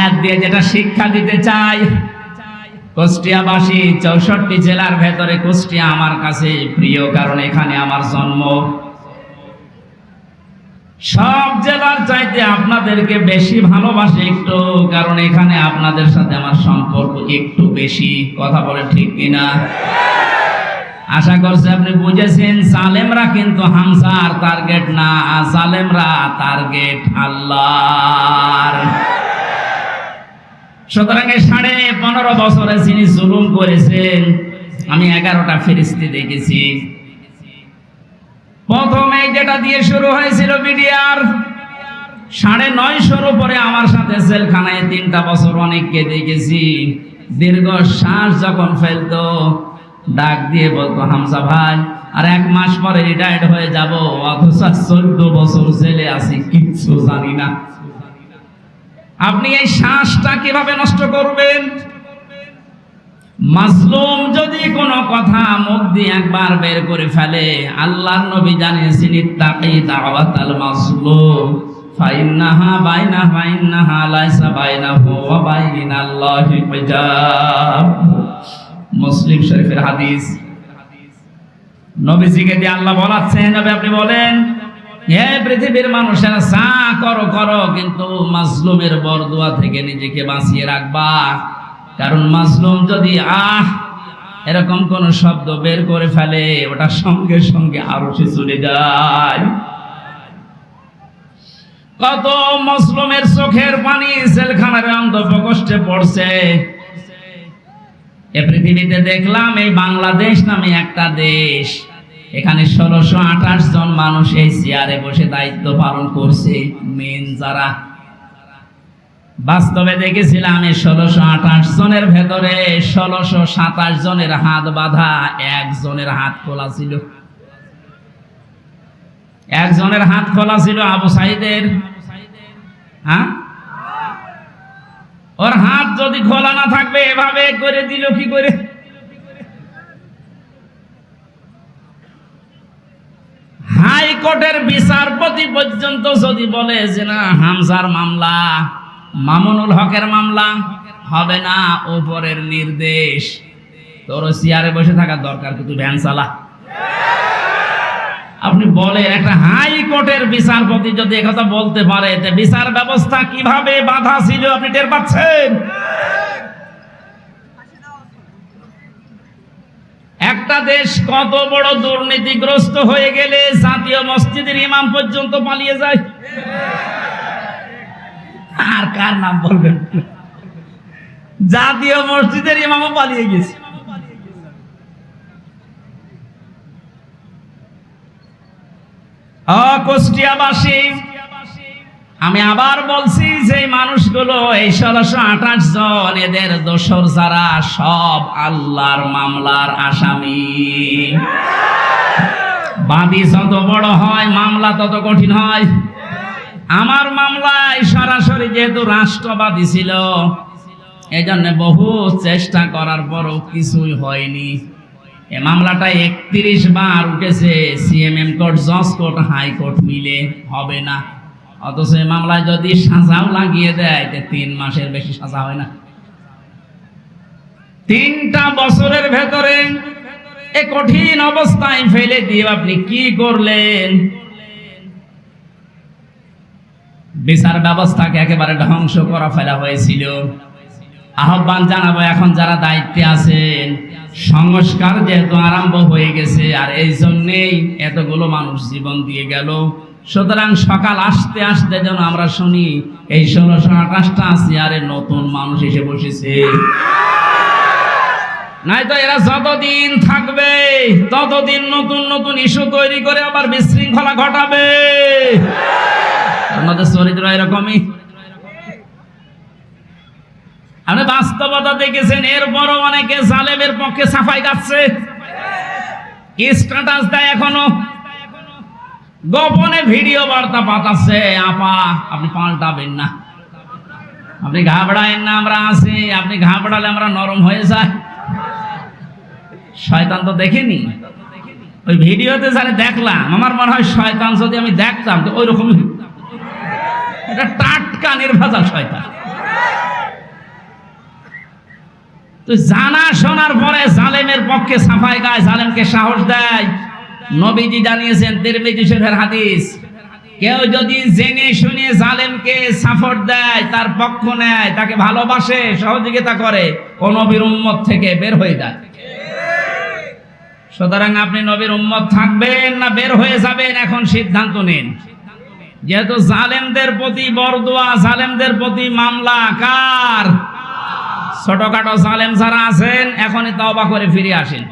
আয়াত দিয়ে যেটা শিক্ষা দিতে চাই, কুষ্টিয়াবাসী চৌষট্টি জেলার ভেতরে কুষ্টিয়া আমার কাছে প্রিয়, কারণ এখানে আমার জন্ম। সব জেলার চাইতে আপনাদেরকে বেশি ভালোবাসি একটু, কারণ এখানে আপনাদের সাথে আমার সম্পর্ক একটু বেশি। কথা বলে ঠিক কিনা? আশা করছি আপনি বুঝেছেন সালেমরা কিন্তু হামসার টার্গেট না সালেমরা টার্গেট আল্লাহর। সুতরাং সাড়ে পনেরো বছরে যিনি জুলুম করেছেন, আমি এগারোটা ফেরিস্তি দেখেছি। প্রথমে যেটা দিয়ে শুরু হয়েছিল বিডিআর সাড়ে নয়শোর উপরে আমার সাথে জেলখানায় তিনটা বছর অনেককে দেখেছি। দীর্ঘ শ্বাস যখন ফেলতো, ডাক দিয়ে বলতো হামসা ভাই, আর এক মাস পরে রিটায়ার্ড হয়ে যাব, অথচ চোদ্দ বছর জেলে আছি, কিচ্ছু জানি না। আপনি এই শ্বাসটা কীভাবে নষ্ট করবেন? মাসলুম যদি কোনো কথা মুখ দিয়ে একবার বের করে ফেলে, আল্লাহর নবী জানিয়েছেন, ইত্তাকি দাওয়াতাল মাসলুম ফাইন্নাহা বাইনা ফাইন্নাহা লাইসা বাইনাহু ওয়া বাইনাল্লাহি হিজাব। মুসলিম শরীফের হাদিস। নবীজিকে দিয়ে আল্লাহ বলাচ্ছেন, নবী আপনি বলেন হে পৃথিবীর মানুষেরা চা করো করো, কিন্তু বরদুয়া থেকে নিজেকে বাঁচিয়ে রাখবা। কারণ মাজলুম যদি, আহ, এরকম কোন শব্দ বের করে ফেলে, ওটা সঙ্গে সঙ্গে আরও সে চলে যায়। কত মজলুমের চোখের পানি জেলখানার অন্ধপ্রকোষ্ঠে পড়ছে। এ পৃথিবীতে দেখলাম এই বাংলাদেশ নামে একটা দেশ। এখানে ষোলোশো আঠাশ জন মানুষ এই চেয়ারে বসে দায়িত্ব পালন করছে, মেন যারা। বাস্তবে দেখেছিলাম এই ষোলোশো আঠাশ জনের ভেতরে ষোলোশো সাতাশ জনের হাত বাঁধা একজনের হাত খোলা ছিল। একজনের হাত খোলা ছিল আবু সাইদের। হ্যাঁ? ওর হাত যদি খোলা না থাকবে, এভাবে করে দিল কি করে? হাইকোর্টের বিচারপতি পর্যন্ত যদি বলে যে না, হামজার মামলা, মামুনুল হকের মামলা, হবে না, ওপরের নির্দেশ। তোর চেয়ারে বসে থাকার দরকার কিন্তু ভ্যান চালা। আপনি বলেন, একটা হাইকোর্টের বিচারপতি যদি একথা বলতে পারে বিচার ব্যবস্থা কীভাবে বাধা ছিল আপনি টের পাচ্ছেন? একটা দেশ কত বড় দুর্নীতিগ্রস্ত হয়ে গেলে জাতীয় মসজিদের ইমাম পর্যন্ত পালিয়ে যায়? আর কার নাম বলবেন? জাতীয় মসজিদের ইমামও পালিয়ে গেছে। কুষ্টিয়াবাসী আমি আবার বলছি যে মানুষগুলো এই ষোলোশো আঠাশ জন, এদের দোসর যারা সব আল্লাহর মামলার আসামি। বাদী যত বড় হয়, মামলা তত কঠিন হয়। আমার মামলায় সরাসরি যেহেতু রাষ্ট্রবাদী ছিল এই জন্য বহু চেষ্টা করার পরও কিছুই হয়নি। এ মামলাটা একত্রিশ বার উঠেছে, সিএমএম কোর্ট, জজ কোর্ট, হাইকোর্ট মিলে হবে না। অথচ এই মামলায় যদি সাজাও লাগিয়ে দেয় তিন মাসের বেশি সাজা হয় না। তিনটা বছরের ভেতরে এ কঠিন অবস্থায় ফেলে দিয়ে আপনি কি করলেন? বিচার ব্যবস্থাকে একেবারে ধ্বংস করা ফেলা হয়েছিল। আহ্বান জানাব এখন যারা দায়িত্বে আছেন, সংস্কার যেহেতু আরম্ভ হয়ে গেছে, আর এই জন্যেই এতগুলো মানুষ জীবন দিয়ে গেল। সুতরাং সকাল আসতে আসতে যেন আমরা শুনি, এই ষোলোশো আঠাশটা চেয়ারে নতুন মানুষ এসে বসেছে। নাই তো এরা যতদিন থাকবে, ততদিন নতুন নতুন ইস্যু তৈরি করে আবার বিশৃঙ্খলা ঘটাবে। আমাদের চরিত্র এরকমই। আপনি বাস্তবতা দেখেছেন, এরপরও অনেকে জালেমের পক্ষে সাফাই গাচ্ছে স্ট্যাটাস দেয় এখনও? গোপনে ভিডিও বার্তা পাঠাচ্ছে, আপা, আপনি পাল্টাবেন না। আপনি ঘাবড়ায়েন না, আমরা আছি। আপনি ঘাবড়ালে আমরা নরম হয়ে যায় শয়তান তো দেখেনি। ওই ভিডিওতে যারা দেখলাম, আমার মনে হয় শয়তান যদি আমি দেখতাম, তো ওই রকমই এটা টাটকা নির্ভাজা শয়তান। তো জানা শোনার পরে জালেমের পক্ষে সাফাই গায়, জালেমকে সাহস দেয়। নবীজি জানিয়েছেন, তিরমিজি শরীফের হাদিস, কেউ যদি জেনে শুনে জালেমকে সাপোর্ট দেয়, তার পক্ষ নেয়, তাকে ভালোবাসে, সহযোগিতা করে, ও নবীর উম্মত থেকে বের হয়ে যায়। সুতরাং আপনি নবীর উম্মত থাকবেন না বের হয়ে যাবেন, এখন সিদ্ধান্ত নিন। যেহেতু জালেমদের প্রতি বরদোয়া, জালেমদের প্রতি মামলা, কার? ছোটখাটো জালেম যারা আছেন, এখনই তওবা করে ফিরে আসেন।